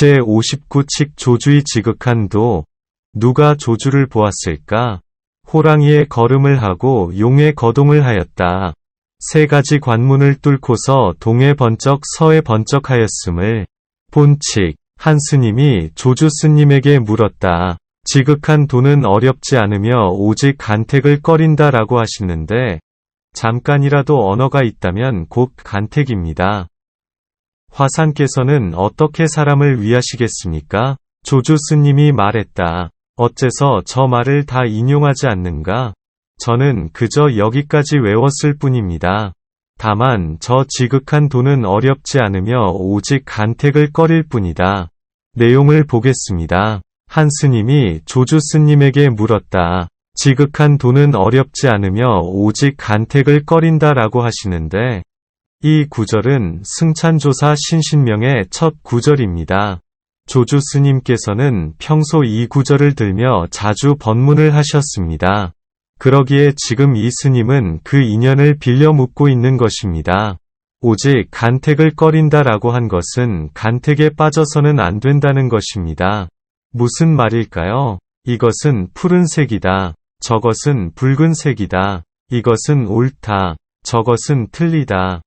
제59칙 조주의 지극한도 누가 조주를 보았을까? 호랑이의 걸음을 하고 용의 거동을 하였다. 세 가지 관문을 뚫고서 동에 번쩍 서에 번쩍 하였음을 본칙 한 스님이 조주 스님에게 물었다. 지극한 도는 어렵지 않으며 오직 간택을 꺼린다라고 하시는데 잠깐이라도 언어가 있다면 곧 간택입니다. 화상께서는 어떻게 사람을 위하시겠습니까? 조주 스님이 말했다. 어째서 저 말을 다 인용하지 않는가? 저는 그저 여기까지 외웠을 뿐입니다. 다만 저 지극한 도는 어렵지 않으며 오직 간택을 꺼릴 뿐이다. 내용을 보겠습니다. 한 스님이 조주 스님에게 물었다. 지극한 도는 어렵지 않으며 오직 간택을 꺼린다라고 하시는데 이 구절은 승찬조사 신신명의 첫 구절입니다. 조주 스님께서는 평소 이 구절을 들며 자주 번문을 하셨습니다. 그러기에 지금 이 스님은 그 인연을 빌려 묻고 있는 것입니다. 오직 간택을 꺼린다라고 한 것은 간택에 빠져서는 안 된다는 것입니다. 무슨 말일까요? 이것은 푸른색이다. 저것은 붉은색이다. 이것은 옳다. 저것은 틀리다.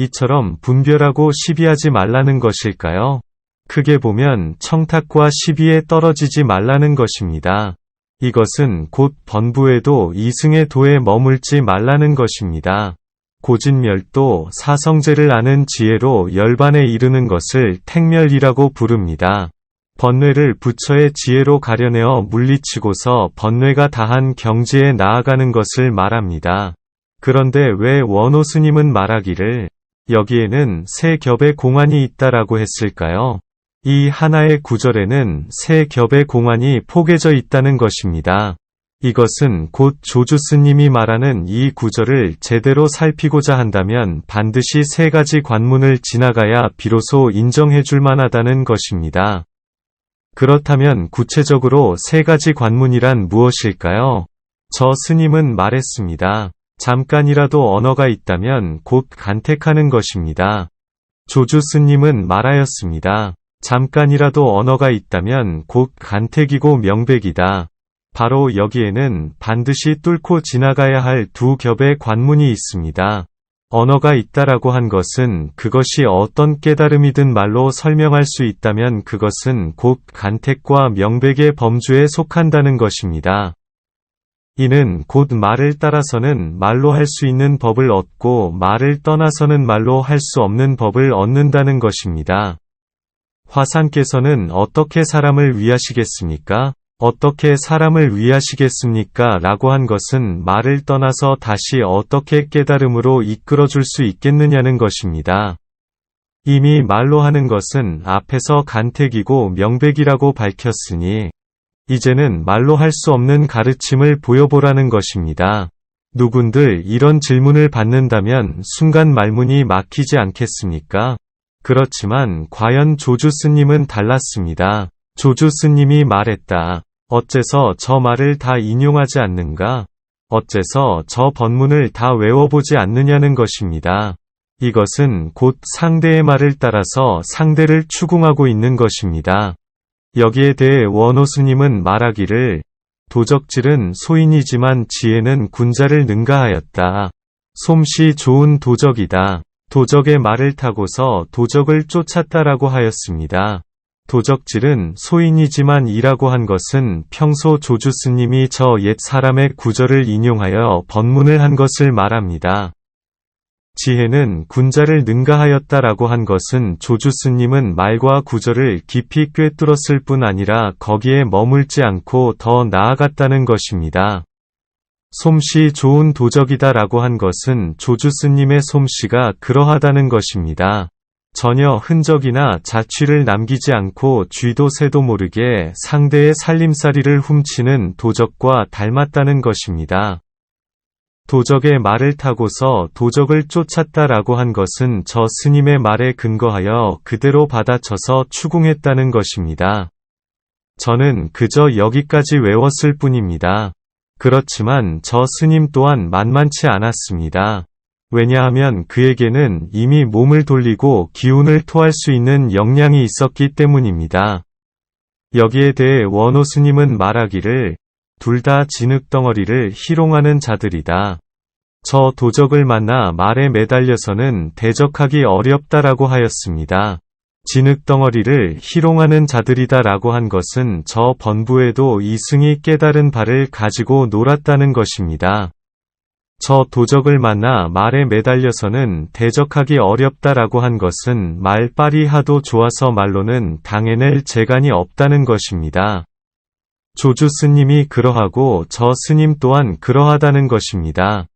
이처럼 분별하고 시비하지 말라는 것일까요? 크게 보면 청탁과 시비에 떨어지지 말라는 것입니다. 이것은 곧 번부에도 이승의 도에 머물지 말라는 것입니다. 고진멸도 사성제를 아는 지혜로 열반에 이르는 것을 택멸이라고 부릅니다. 번뇌를 부처의 지혜로 가려내어 물리치고서 번뇌가 다한 경지에 나아가는 것을 말합니다. 그런데 왜 원호 스님은 말하기를 여기에는 세 겹의 공안이 있다라고 했을까요? 이 하나의 구절에는 세 겹의 공안이 포개져 있다는 것입니다. 이것은 곧 조주 스님이 말하는 이 구절을 제대로 살피고자 한다면 반드시 세 가지 관문을 지나가야 비로소 인정해 줄 만하다는 것입니다. 그렇다면 구체적으로 세 가지 관문이란 무엇일까요? 저 스님은 말했습니다. 잠깐이라도 언어가 있다면 곧 간택하는 것입니다. 조주 스님은 말하였습니다. 잠깐이라도 언어가 있다면 곧 간택이고 명백이다. 바로 여기에는 반드시 뚫고 지나가야 할 두 겹의 관문이 있습니다. 언어가 있다라고 한 것은 그것이 어떤 깨달음이든 말로 설명할 수 있다면 그것은 곧 간택과 명백의 범주에 속한다는 것입니다. 이는 곧 말을 따라서는 말로 할 수 있는 법을 얻고 말을 떠나서는 말로 할 수 없는 법을 얻는다는 것입니다. 화상께서는 어떻게 사람을 위하시겠습니까? 어떻게 사람을 위하시겠습니까? 라고 한 것은 말을 떠나서 다시 어떻게 깨달음으로 이끌어줄 수 있겠느냐는 것입니다. 이미 말로 하는 것은 앞에서 간택이고 명백이라고 밝혔으니 이제는 말로 할 수 없는 가르침을 보여보라는 것입니다. 누군들 이런 질문을 받는다면 순간 말문이 막히지 않겠습니까? 그렇지만 과연 조주 스님은 달랐습니다. 조주 스님이 말했다. 어째서 저 말을 다 인용하지 않는가? 어째서 저 번문을 다 외워보지 않느냐는 것입니다. 이것은 곧 상대의 말을 따라서 상대를 추궁하고 있는 것입니다. 여기에 대해 원호 스님은 말하기를 도적질은 소인이지만 지혜는 군자를 능가하였다. 솜씨 좋은 도적이다. 도적의 말을 타고서 도적을 쫓았다라고 하였습니다. 도적질은 소인이지만 이라고 한 것은 평소 조주 스님이 저 옛 사람의 구절을 인용하여 번문을 한 것을 말합니다. 지혜는 군자를 능가하였다라고 한 것은 조주 스님은 말과 구절을 깊이 꿰뚫었을 뿐 아니라 거기에 머물지 않고 더 나아갔다는 것입니다. 솜씨 좋은 도적이다라고 한 것은 조주 스님의 솜씨가 그러하다는 것입니다. 전혀 흔적이나 자취를 남기지 않고 쥐도 새도 모르게 상대의 살림살이를 훔치는 도적과 닮았다는 것입니다. 도적의 말을 타고서 도적을 쫓았다라고 한 것은 저 스님의 말에 근거하여 그대로 받아쳐서 추궁했다는 것입니다. 저는 그저 여기까지 외웠을 뿐입니다. 그렇지만 저 스님 또한 만만치 않았습니다. 왜냐하면 그에게는 이미 몸을 돌리고 기운을 토할 수 있는 역량이 있었기 때문입니다. 여기에 대해 원호 스님은 말하기를 둘 다 진흙덩어리를 희롱하는 자들이다. 저 도적을 만나 말에 매달려서는 대적하기 어렵다라고 하였습니다. 진흙덩어리를 희롱하는 자들이다라고 한 것은 저 번부에도 이승이 깨달은 바를 가지고 놀았다는 것입니다. 저 도적을 만나 말에 매달려서는 대적하기 어렵다라고 한 것은 말빨이 하도 좋아서 말로는 당해낼 재간이 없다는 것입니다. 조주 스님이 그러하고 저 스님 또한 그러하다는 것입니다.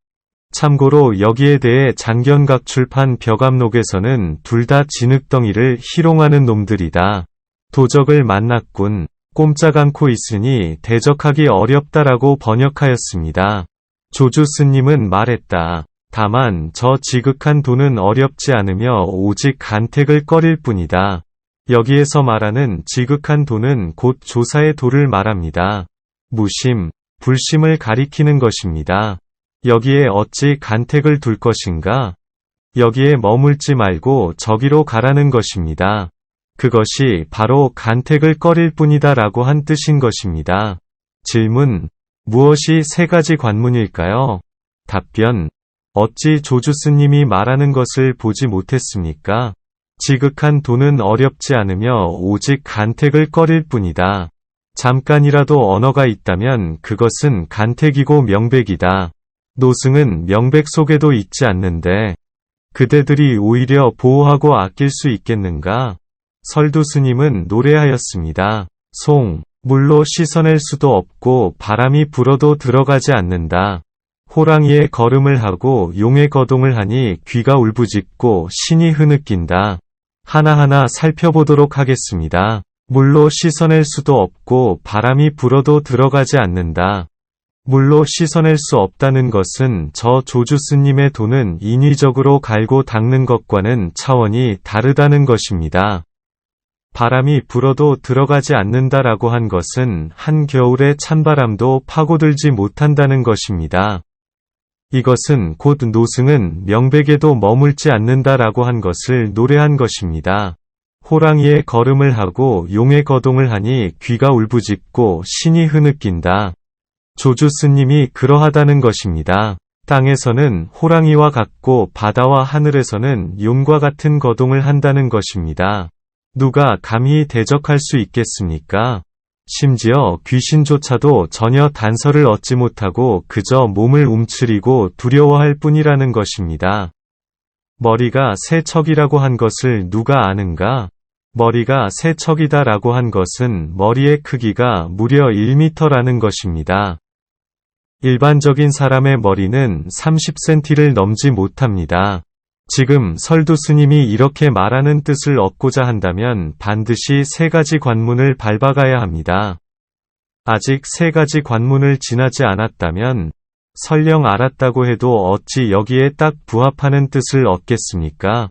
참고로 여기에 대해 장견각 출판 벽암록에서는 둘 다 진흙덩이를 희롱하는 놈들이다. 도적을 만났군. 꼼짝 않고 있으니 대적하기 어렵다라고 번역하였습니다. 조주 스님은 말했다. 다만 저 지극한 돈은 어렵지 않으며 오직 간택을 꺼릴 뿐이다. 여기에서 말하는 지극한 돈은 곧 조사의 도를 말합니다. 무심, 불심을 가리키는 것입니다. 여기에 어찌 간택을 둘 것인가? 여기에 머물지 말고 저기로 가라는 것입니다. 그것이 바로 간택을 꺼릴 뿐이다 라고 한 뜻인 것입니다. 질문, 무엇이 세 가지 관문일까요? 답변, 어찌 조주 스님이 말하는 것을 보지 못했습니까? 지극한 돈은 어렵지 않으며 오직 간택을 꺼릴 뿐이다. 잠깐이라도 언어가 있다면 그것은 간택이고 명백이다. 노승은 명백 속에도 있지 않는데 그대들이 오히려 보호하고 아낄 수 있겠는가? 설두 스님은 노래하였습니다. 송, 물로 씻어낼 수도 없고 바람이 불어도 들어가지 않는다. 호랑이의 걸음을 하고 용의 거동을 하니 귀가 울부짖고 신이 흐느낀다. 하나하나 살펴보도록 하겠습니다. 물로 씻어낼 수도 없고 바람이 불어도 들어가지 않는다. 물로 씻어낼 수 없다는 것은 저 조주 스님의 돈은 인위적으로 갈고 닦는 것과는 차원이 다르다는 것입니다. 바람이 불어도 들어가지 않는다라고 한 것은 한겨울의 찬바람도 파고들지 못한다는 것입니다. 이것은 곧 노승은 명백에도 머물지 않는다라고 한 것을 노래한 것입니다. 호랑이의 걸음을 하고 용의 거동을 하니 귀가 울부짖고 신이 흐느낀다. 조주 스님이 그러하다는 것입니다. 땅에서는 호랑이와 같고 바다와 하늘에서는 용과 같은 거동을 한다는 것입니다. 누가 감히 대적할 수 있겠습니까? 심지어 귀신조차도 전혀 단서를 얻지 못하고 그저 몸을 움츠리고 두려워할 뿐이라는 것입니다. 머리가 세 척이라고 한 것을 누가 아는가? 머리가 세 척이다라고 한 것은 머리의 크기가 무려 1미터라는 것입니다. 일반적인 사람의 머리는 30cm를 넘지 못합니다. 지금 설두 스님이 이렇게 말하는 뜻을 얻고자 한다면 반드시 세 가지 관문을 밟아가야 합니다. 아직 세 가지 관문을 지나지 않았다면 설령 알았다고 해도 어찌 여기에 딱 부합하는 뜻을 얻겠습니까?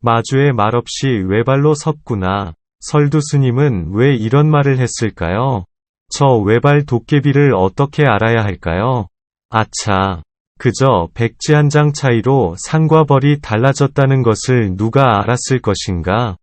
마주에 말없이 외발로 섰구나. 설두 스님은 왜 이런 말을 했을까요? 저 외발 도깨비를 어떻게 알아야 할까요? 아차. 그저 백지 한 장 차이로 상과 벌이 달라졌다는 것을 누가 알았을 것인가?